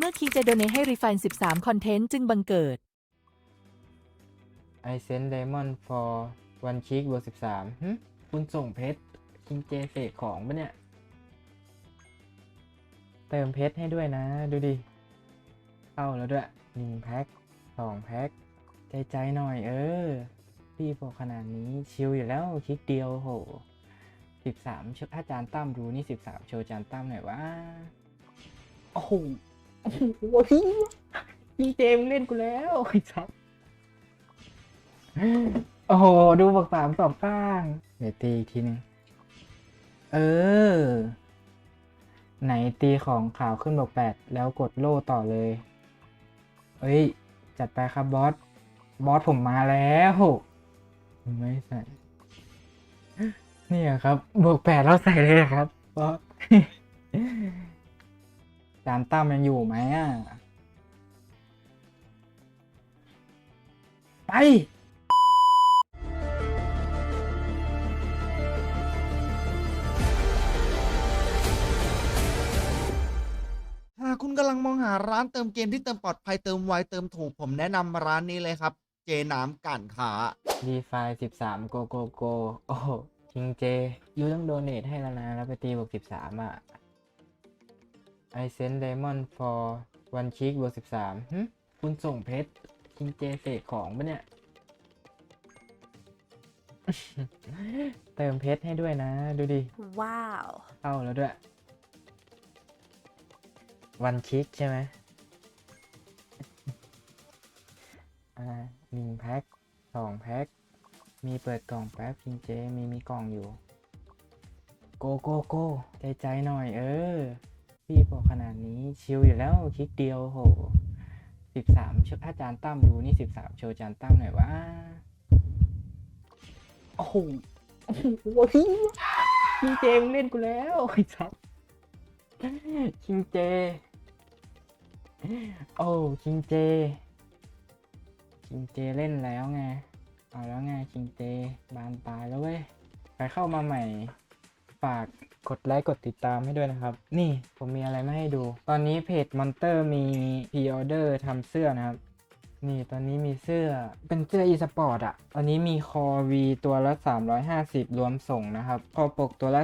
เมื่อคิงจะโดเนให้รีฟัน13 คอนเทนต์จึงบังเกิด I send diamond for one chick บวกสิบสามหึคุณส่งเพชรคิงเจเสกของปะเนี่ย เติมเพชรให้ด้วยนะ ดูดิ เข้าแล้วด้วยหนึ่งแพ็คสองแพ็คใจใจหน่อยเออ พี่พอขนาดนี้ชิลอยู่แล้วคลิกเดียวโหสิบสามถ้าจานตั้มดูนี่สิบสามโชว์จานตั้มหน่อยว่าโอ้โห โอ้โหพี่เจมเล่นกูแล้วไอ้ชับโอ้โห ดูบอกสามสองข้างเดี๋ยวตีอีกทีหนึงเออ ไหนตีของขาวขึ้นบอกแปดแล้วกดโล่ต่อเลย เอ้ย จัดไปครับบอส บอสผมมาแล้วไม่ใส่เนี่ยครับ บวกแปดแล้วใส่เลยครับบอส จานตั้มยังอยู่ไหมอะ ไป หากคุณกำลังมองหาร้านเติมเกมที่เติมปลอดภัยเติมไวเติมถูกผมแนะนำร้านนี้เลยครับ เจน้ำก่านขาดีไฟสิบสามโกโกโกโอ้โหจิงเจยูต้องโดเนทให้แล้วนะ แล้วไปตีบวกสิบสามอะ I send diamond for one chick บวกสิบสามหึคุณส่งเพชรจิงเจเสกของปะเนี่ย เติมเพชรให้ด้วยนะ ดูดิ ว้าวเข้าแล้วด้วย วันชิกใช่ไหมอ่าหนึ่งแพ็คสองแพ็ค มีเปิดกล่องแป๊บจริงเจ มีมีกล่องอยู่ โกโกโกใจใจหน่อยเออ พี่บอกขนาดนี้ชิลอยู่แล้วคลิกเดียวโหสิบสามถ้าจานตั้มดูนี่สิบสามโชว์จานตั้มหน่อยว่าโอ้โหโอ้โหพี่เจมงเล่นกูแล้วไอ้สัสคิงเจ โอ้คิงเจ คิงเจเล่นแล้วไง เอาแล้วไงคิงเจ บานปลายแล้วเว้ย ใครเข้ามาใหม่ ฝากกดไลค์กดติดตามให้ด้วยนะครับ นี่ผมมีอะไรมาให้ดู ตอนนี้เพจมอนเตอร์มีพ r ออเดอร์ทำเสื้อนะครับ นี่ตอนนี้มีเสื้อเป็นเสื้อ e สปอร์ตอะ ตอนนี้มีคอ V ตัวละ 350 รวมส่งนะครับ คอปกตัวละ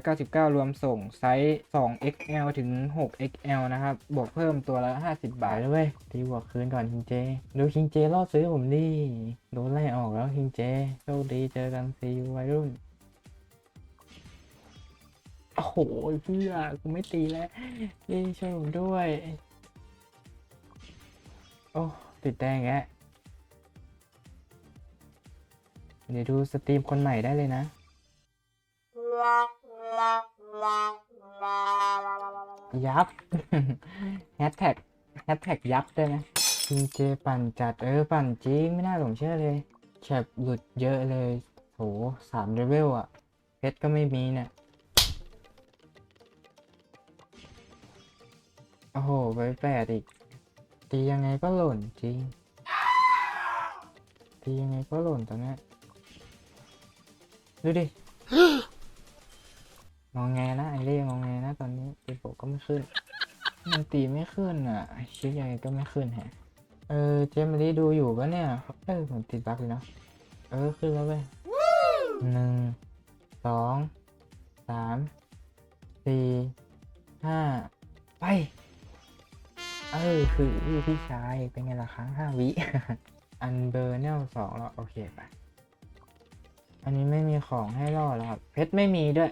399 รวมส่ง ไซส์ 2XL ถึง 6XL นะครับ บวกเพิ่มตัวละ 50 บาทเลยเว้ยตีบวกคืนก่อนคิงเจ ดูคิงเจรอดซื้อผมดิโดนไล่ออกแล้วคิงเจโชคดีเจอกันซีวัยรุ่น โอ้โหเพื่อกูไม่ตีแล้วยี่ช่วยผมด้วย โอ้ติดแดงแกะเดี๋ยวดูสตรีมคนใหม่ได้เลยนะยับแฮชแท็กแฮชแท็กยับได้ไหมจริงเจปั่นจัดเออปั่นจริงไม่น่าหลงเชื่อเลยแฉบหลุดเยอะเลย โหสามเลเวลอะเพชรก็ไม่มีเนี่ย โอ้โหไปแปดอีก ตียังไงก็หล่นจริง ตียังไงก็หล่นตอนนี้ดูดิงองแงนะไอเล่งองแงนะตอนนี้ตีโปก็ไม่ขึ้น มันตีไม่ขึ้นอะชิดยังไงก็ไม่ขึ้นแฮะ เออเจมส์ลีดูอยู่ปะเนี่ย เออผมติดบั๊กเลยเนาะ เออขึ้นแล้วเว้ยหนึ่งสองสามสี่ห้าไป เออคือพี่ชาย เป็นไงล่ะครั้งห้าวิ อันเบอร์เนลสองแล้วโอเคไป อันนี้ไม่มีของให้ล่อแล้วครับ เพชรไม่มีด้วย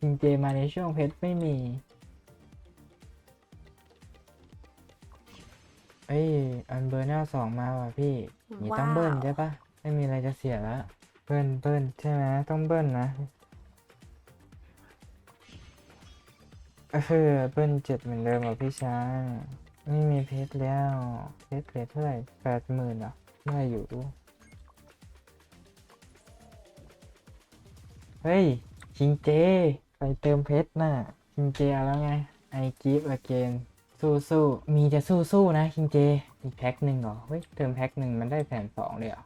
จริงเจมาในช่วงเพชรไม่มี เอ้ย อันเบอร์เนลสองมาว่ะพี่นี่ต้องเบิ้ลว้าวใช่ปะไม่มีอะไรจะเสียแล้ว เบิ้ลเบิ้ลใช่ไหมต้องเบิ้ลนะ เออเบิ้ลเจ็ดเหมือนเดิมอะพี่ชายไม่มีเพชรแล้วเพชรเพชรเท่าไหร่แปดหมื่นอะได้อยู่ดูเฮ้ยชิงเจ ไปเติมเพชรน่ะชิงเจเอาแล้วไงไอกิฟต์อเกนสู้สู้ๆมีจะสู้สู้ๆนะชิงเจอีกแพ็คหนึ่งเหรอเฮ้ยเติมแพ็คหนึ่งมันได้แสนสองเลยเหรอ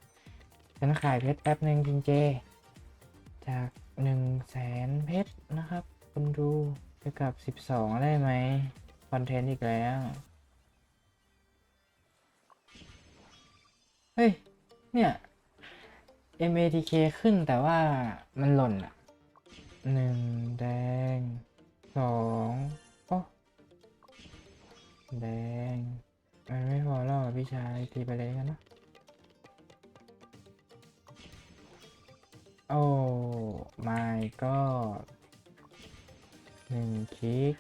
ฉันขายเพชรแป๊บหนึ่งชิงเจ จากหนึ่งแสนเพชรนะครับ คุณดู ไปกับ 12 ได้ไหมตอนเทนต์อีกแล้ว เฮ้ย เนี่ย MATK ขึ้นแต่ว่ามันหล่นอะหนึ่งแดงสองโอ้แดง มันไม่พอแล้วอะพี่ชายตีไปเลยกันนะโอ้ my god หนึ่งคลิก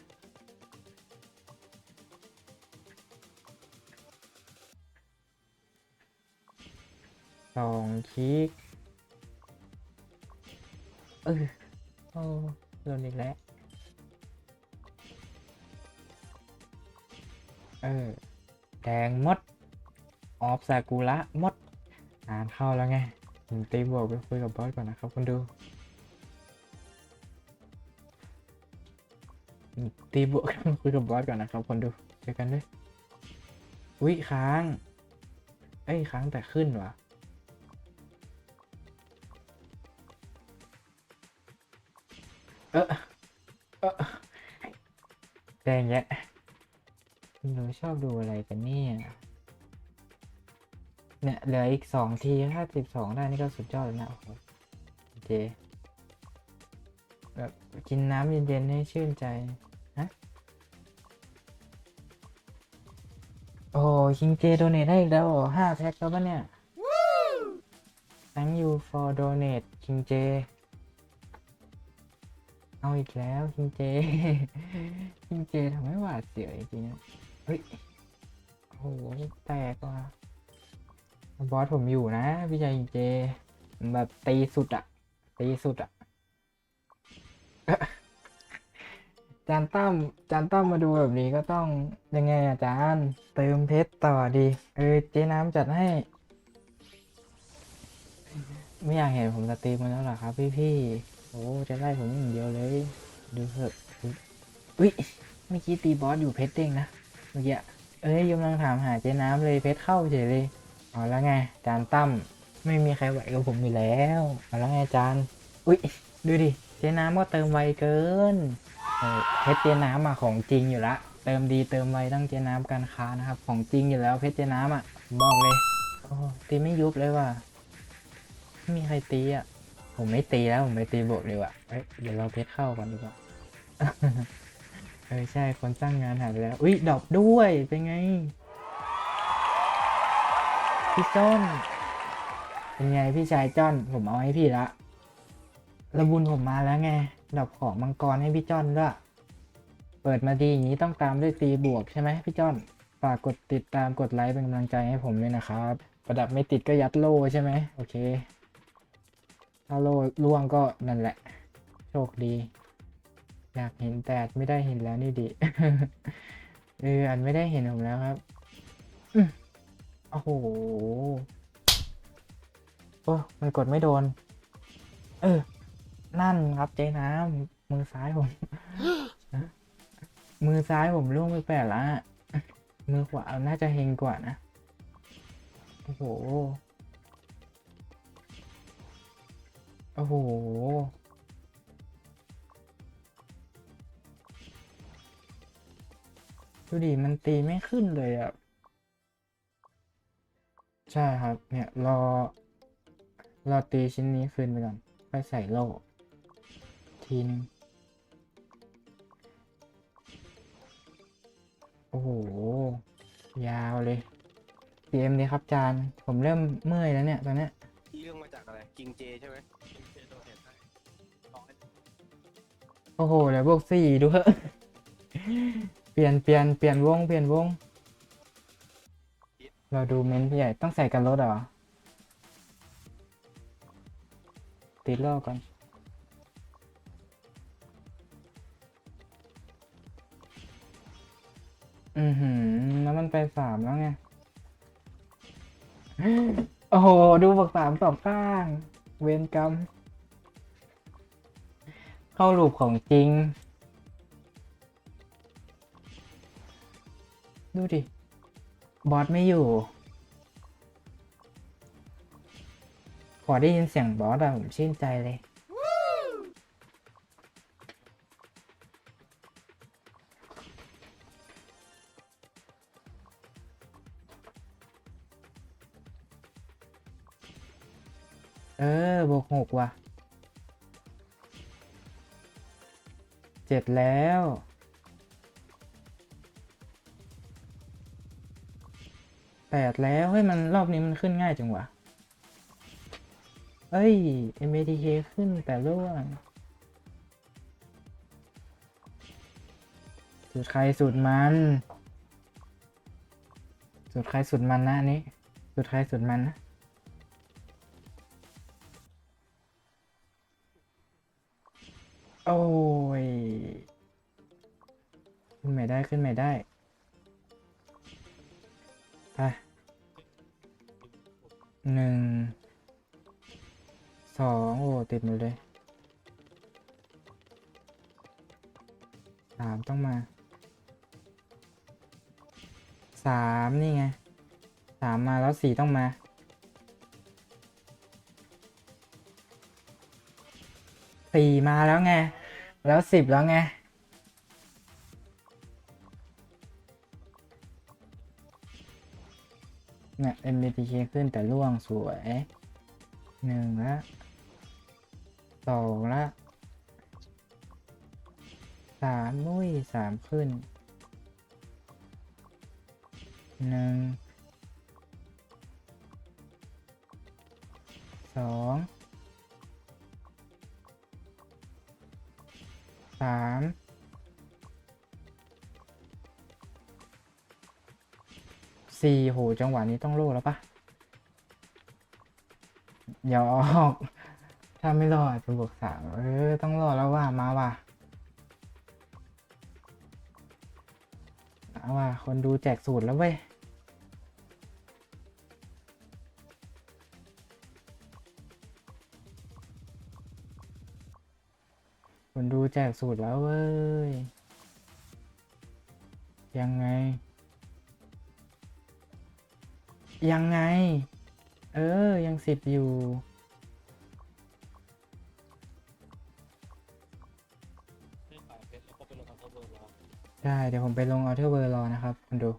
สองคลิกเออโอ้โดนอีกแล้ว เออ แดงมด ออฟซากุระมดงานเข้าแล้วไงผมตีบวกไปคุยกับบอสก่อนนะครับคุณดู ตีบวกคุยกับบอสก่อนนะครับคนดูเจอกันด้วยอุ้ยค้างเอ้ยค้างแต่ขึ้นวะเออเออแดงแยะหนูชอบดูอะไรกันเนี่ยเนี่ยเหลืออีกสองทีถ้าสิบสองได้นี่ก็สุดยอดแล้วนะโอเจแบบกินน้ำเย็นๆให้ชื่นใจ ฮะโอ้คิงเจโดเนทให้อีกแล้วห้าแพ็คแล้วปะเนี่ย thank you for donate คิงเจ เอาอีกแล้วคิงเจคิงเจทำให้หวาดเสียวจริงๆนะเฮ้ย โอ้โหแตกว่ะบอสผมอยู่นะ พี่ชายชิงเจผมแบบตีสุดอะตีสุดอะ จานตั้มจานตั้มมาดูแบบนี้ก็ต้องยังไงอาจารย์เติมเพชรต่อดี เออเจ๊น้ำจัดให้ ไม่อยากเห็นผมสตรีมมันแล้วหรอครับ พี่พี่โอ้จะไล่ผมอย่างเดียวเลย ดูเถอะอุ๊ยอุ้ยเมื่อกี้ตีบอสอยู่เพชรเด้งนะเมื่อกี้เอ้ยกำลังถามหาเจ๊น้ำเลยเพชรเข้าเฉยเลยเอาแล้วไงจานตั้มไม่มีใครไหวกับผมอยู่แล้วเอาแล้วไงจานอุ๊ยดูดิเจ๊น้ำก็เติมไวเกิน เออเพชรเจน้ำอะของจริงอยู่ละเติมดีเติมไวตั้งเจน้ำการค้านะครับ ของจริงอยู่แล้วเพชรเจน้ำอะ บอกเลยโอ้ตีไม่ยุบเลยว่ะไม่มีใครตีอะ ผมไม่ตีแล้วผมไปตีบวกเลยว่ะเอ้ยเดี๋ยวเราเพชรเข้าก่อนดีกว่าเออใช่คนสร้างงานหายไปแล้วอุ้ยดอปด้วยเป็นไงพี่จ้อนเป็นไงพี่ชายจ้อนผมเอาให้พี่ละระบุญผมมาแล้วไง ดอกของมังกรให้พี่จ้อนด้วย เปิดมาดีอย่างนี้ต้องตามด้วยตีบวกใช่ไหมพี่จ้อน ฝากกดติดตามกดไลค์เป็นกำลังใจให้ผมด้วยนะครับ ประดับไม่ติดก็ยัดโล่ใช่ไหมโอเค ถ้าโล่ล่วงก็นั่นแหละ โชคดี อยากเห็นแต่ไม่ได้เห็นแล้วนี่ดิเอออันไม่ได้เห็นผมแล้วครับโอ้โหโอ้มันกดไม่โดน เออ นั่นครับเจ๊น้ำมือซ้ายผม มือซ้ายผมล่วงไปแปดละมือขวาน่าจะเฮงกว่านะ โอ้โห โอ้โห ดูดิมันตีไม่ขึ้นเลยอะ ใช่ครับ เนี่ย รอ รอตีชิ้นนี้คืนไปก่อนค่อยใส่โล่ ทีนึง โอ้โห ยาวเลย PM ดีครับจาน ผมเริ่มเมื่อยแล้วเนี่ย ตอนเนี้ยเรื่องมาจากอะไร กิงเจใช่ไหมกิงเจโดเนทให้ลองให้โอ้โหเดี๋ยวบวกสี่ดูเถอะเปลี่ยนเปลี่ยนเปลี่ยนวง เปลี่ยนวง เราดูเมนต์พี่ใหญ่ต้องใส่กันรถเหรอติดรอบก่อน อือหือ แล้วมันไปสามแล้วไง โอ้โห ดูบอกสามสองข้าง เวรกรรม เข้าลูปของจริง ดูดิ บอสไม่อยู่ พอได้ยินเสียงบอสอะผมชื่นใจเลย เออบวกหกว่ะเจ็ดแล้วแปดแล้วเฮ้ยมันรอบนี้มันขึ้นง่ายจังวะเอ้ย MATK ขึ้นแต่ร่วงสูตรใครสูตรมันสูตรใครสูตรมันนะนี้สูตรใครสูตรมันนะ ขึ้นไม่ได้ขึ้นไม่ได้ไปหนึ่งสองโอ้ ติดหมดเลยสามต้องมาสามนี่ไงสามมาแล้วสี่ต้องมาสี่มาแล้วไง แล้วสิบแล้วไง เนี่ย MBTK ขึ้นแต่ร่วงสวยหนึ่งละสองละสามนุ้ยสามขึ้นหนึ่งสองสาม สี่โหจังหวะนี้ต้องโล่แล้วปะยออกถ้าไม่รอดจะบวกสามเออ ต้องรอดแล้วว่ามาว่ะเอาว่ะคนดูแจกสูตรแล้วเว้ยคนดูแจกสูตรแล้วเว้ย ยังไง ยังไง เออ ยังสิบอยู่ ใช่ เดี๋ยวผมไปลงออเทอร์เวอร์รอนะครับคุณดู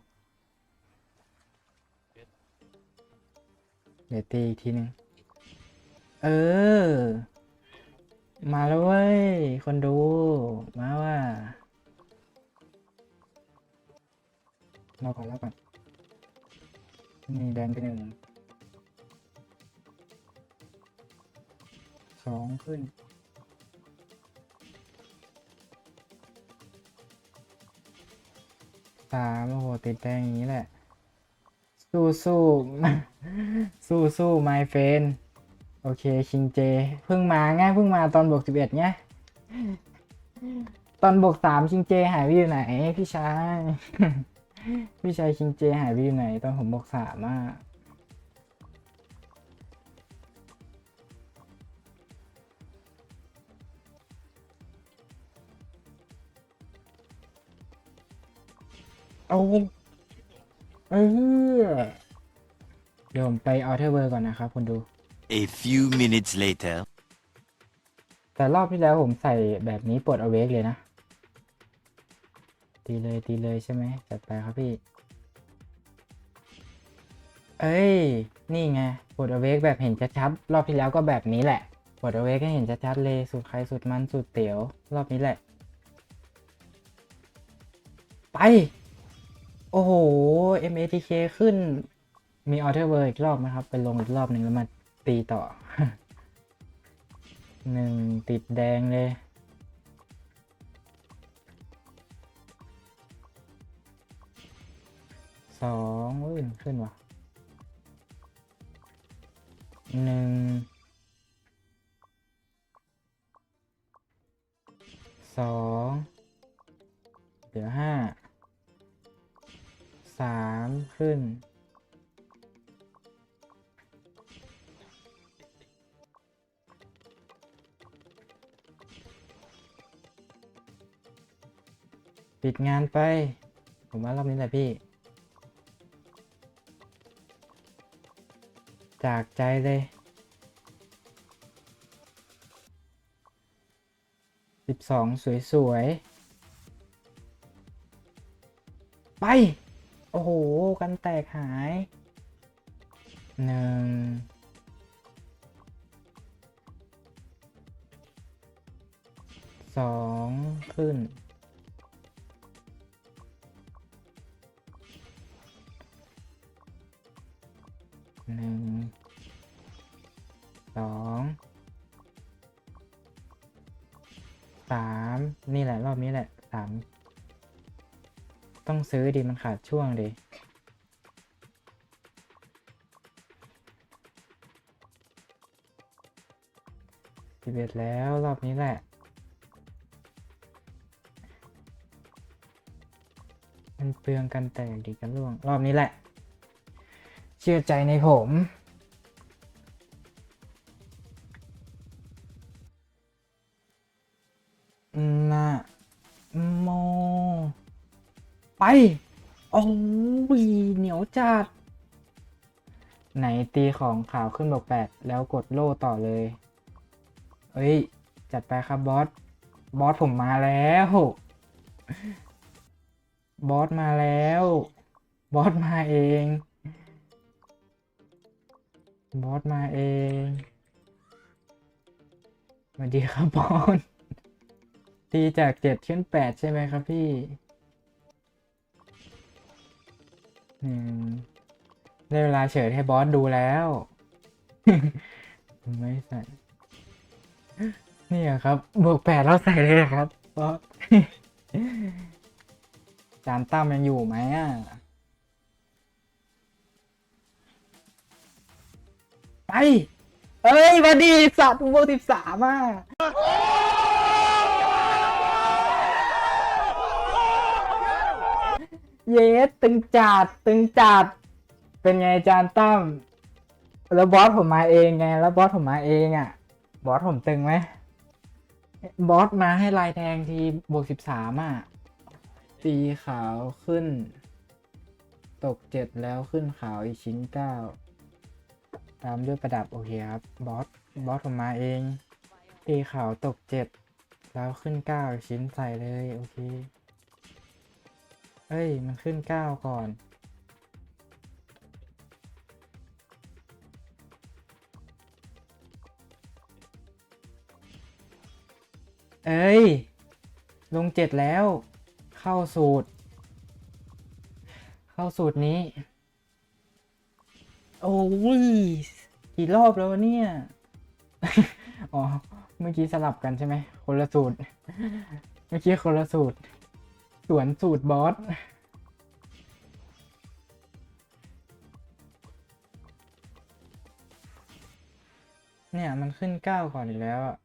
เดี๋ยวตีอีกทีหนึ่งเออ มาแล้วเว้ย คนดู มาว่าเราก่อนราก่อน นี่แดงไปหนึ่งสองขึ้นสามโอ้โหติดแดงอย่างนี้แหละ สู้สู้สู้สู้ my friend โอเคคิงเจเพิ่งมาไงเพิ่งมาตอนบวกสิบเอ็ดไงตอนบวกสามคิงเจหายไปอยู่ไหนพี่ชาย พี่ชายคิงเจหายไปอยู่ไหนตอนผมบวกสามอะเอาเออเดี๋ยวผมไปออเทอร์เวอร์ก่อนนะครับคุณดู A few minutes later. แต่รอบที่แล้วผมใส่แบบนี้ปลดเอาเวกเลยนะ ตีเลยตีเลยใช่ไหมจัดไปครับพี่ เอ้ย นี่ไงปลดเอาเวกแบบเห็นชัดๆรอบที่แล้วก็แบบนี้แหละปลดเอาเวกให้เห็นชัดๆเลยสูตรใครสูตรมันสูตรเตี๋ยว รอบนี้แหละ ไป โอ้โห MATK ขึ้น มีออเทอร์เวอร์อีกรอบนะครับ ไปลงอีกรอบหนึ่งแล้วมาตีต่อหนึ่งติดแดงเลย องอุ้ยขึ้นว่ะหนึ่งสองเหลือห้าสามขึ้นปิดงานไป ผมว่ารอบนี้แหละพี่ จากใจเลย สิบสองสวยๆ ไป โอ้โห กันแตกหาย หนึ่ง สองขึ้นหนึ่ง นี่แหละ รอบนี้แหละสามต้องซื้อดิมันขาดช่วงดิสิบเอ็ดแล้วรอบนี้แหละมันเปลืองกันแตกดีกันล่วง รอบนี้แหละ เชื่อใจในผม โอ้ยเหนียวจัด ไหนตีของขาวขึ้นบอกแปดแล้วกดโล่ต่อเลย เอ้ย จัดไปครับบอส บอสผมมาแล้ว บอสมาแล้ว บอสมาเอง บอสมาเองสวัสดีครับบอสตีจากเจ็ดขึ้นแปดใช่ไหมครับพี่ ได้เวลาเฉิดให้บอสดูแล้ว ไม่ใส่นี่ครับบวกแปดแล้วใส่เลยครับบอสจานตั้มยังอยู่ไหมอะไป เอ้ยมาดีสัตว์บวกสิบสามอะ เยสตึงจัดตึงจัด เป็นไงจานตั้มแล้วบอสผมมาเองไง แล้วบอสผมมาเองอะ บอสผมตึงไหมบอสมาให้ลายแทงทีบวกสิบสามอะ ตีขาวขึ้น ตกเจ็ดแล้วขึ้นขาวอีกชิ้นเก้าตามด้วยประดับโอเคครับ บอสบอสผมมาเอง ตีขาวตกเจ็ดแล้วขึ้นเก้าชิ้นใส่เลย โอเค เอ้ย มันขึ้นเก้าก่อน เอ้ย ลงเจ็ดแล้ว เข้าสูตร เข้าสูตรนี้ โอ้ยกี่รอบแล้วเนี่ย อ๋อ เมื่อกี้สลับกันใช่ไหม คนละสูตร เมื่อกี้คนละสูตร สวนสูตรบอสเนี่ยมันขึ้นเก้าก่อนอีกแล้วอะ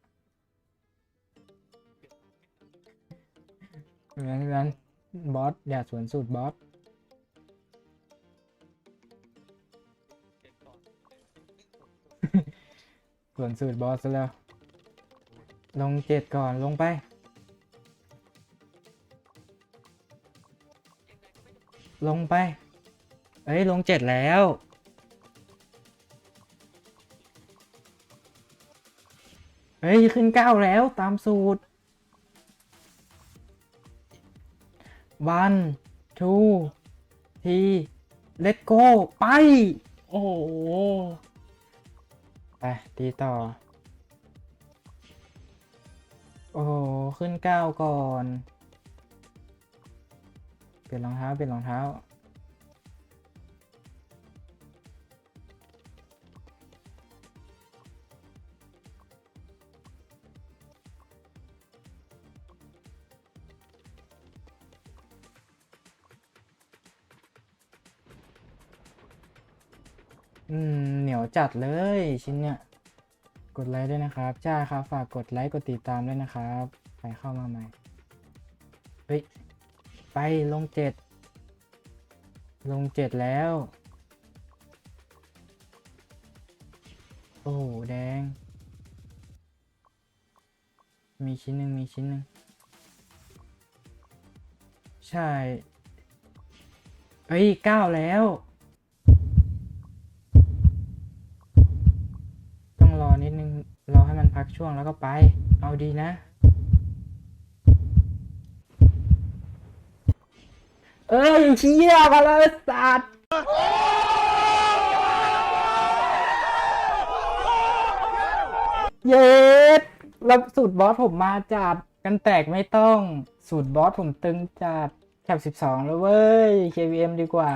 งั้นงั้นบอสอย่าสวนสูตรบอสสวนสูตรบอสซะแล้ว ลงเจ็ดก่อนลงไป ลงไป เอ้ย ลงเจ็ดแล้ว เฮ้ย ขึ้นเก้าแล้วตามสูตร one two three let go ไป โอ้โห ไป ตีต่อ โอ้โห ขึ้นเก้าก่อน เปลี่ยนรองเท้าเปลี่ยนรองเท้า อืม เหนียวจัดเลยชิ้นเนี้ยกดไลค์ด้วยนะครับ จ้าครับ ฝากกดไลค์ กดติดตามด้วยนะครับ ใครเข้ามาใหม่ เฮ้ย ไปลงเจ็ดลงเจ็ดแล้ว โอ้โห แดง มีชิ้นหนึ่งมีชิ้นหนึ่งใช่ เอ้ยเก้าแล้ว ต้องรอนิดนึง รอให้มันพักช่วงแล้วก็ไป เอาดีนะ เอ้ยเชี่ยมาแล้วสัตว์เย็ดแล้วสูตรบอสผมมาจัดกันแตกไม่ต้องสูตรบอสผมตึงจัดแคป12 แล้วเว้ย KVM ดีกว่า